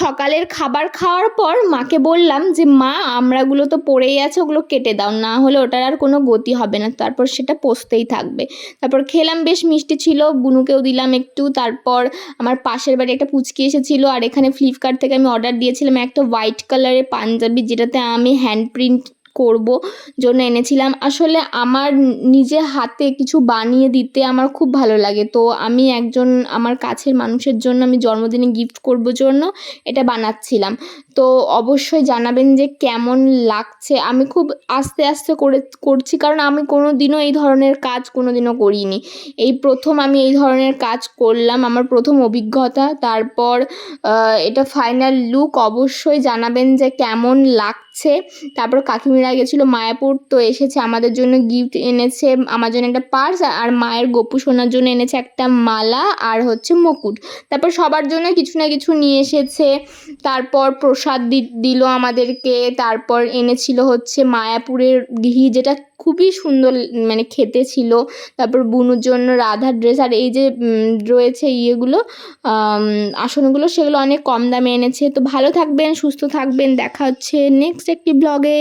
সকালের খাবার খাওয়ার পর মাকে বললাম যে, মা আমড়াগুলো তো পড়েই আছে, ওগুলো কেটে দাও। না হলে ওটার আর কোনো গতি হবে না। তারপর সেটা পোস্তেই থাকবে। তারপর খেলাম, বেশ মিষ্টি ছিল, বুনুকেও দিলাম একটু। তারপর আমার পাশের বাড়ি একটা পুচকি এসেছিল, আর এখানে ফ্লিপকার্ট থেকে আমি অর্ডার দিয়েছিলাম একটা হোয়াইট কালারের পাঞ্জাবি, যেটাতে আমি হ্যান্ড প্রিন্ট করব জন্য এনেছিলাম। আসলে আমার নিজে হাতে কিছু বানিয়ে দিতে আমার খুব ভালো লাগে। তো আমি একজন, আমার কাছের মানুষের জন্য আমি জন্মদিনে গিফট করব জন্য এটা বানাচ্ছিলাম। তো অবশ্যই জানাবেন যে কেমন লাগছে। আমি খুব আস্তে আস্তে করে করছি কারণ আমি কোনো দিনও এই ধরনের কাজ কোনো দিনও করিনি। এই প্রথম আমি এই ধরনের কাজ করলাম, আমার প্রথম অভিজ্ঞতা। তারপর এটা ফাইনাল লুক অবশ্যই জানাবেন যে কেমন লাগছে। তারপর কাকিমিরা গেছিল মায়াপুর, তো এসেছে আমাদের জন্য গিফট এনেছে, আমার জন্য একটা পার্স, আর মায়ের গপু শোনার জন্য এনেছে একটা মালা আর হচ্ছে মুকুট। তারপর সবার জন্য কিছু না কিছু নিয়ে এসেছে। তারপর প্রসাদ দিল আমাদেরকে, তারপর এনেছিল হচ্ছে মায়াপুরের ঘি, যেটা খুবই সুন্দর মানে খেতে ছিল। তারপর বুনুর জন্য রাধার ড্রেস আর এই যে রয়েছে ইয়েগুলো আসনগুলো, সেগুলো অনেক কম দামে এনেছে। তো ভালো থাকবেন, সুস্থ থাকবেন। দেখা হচ্ছে নেক্সট একটি ব্লগে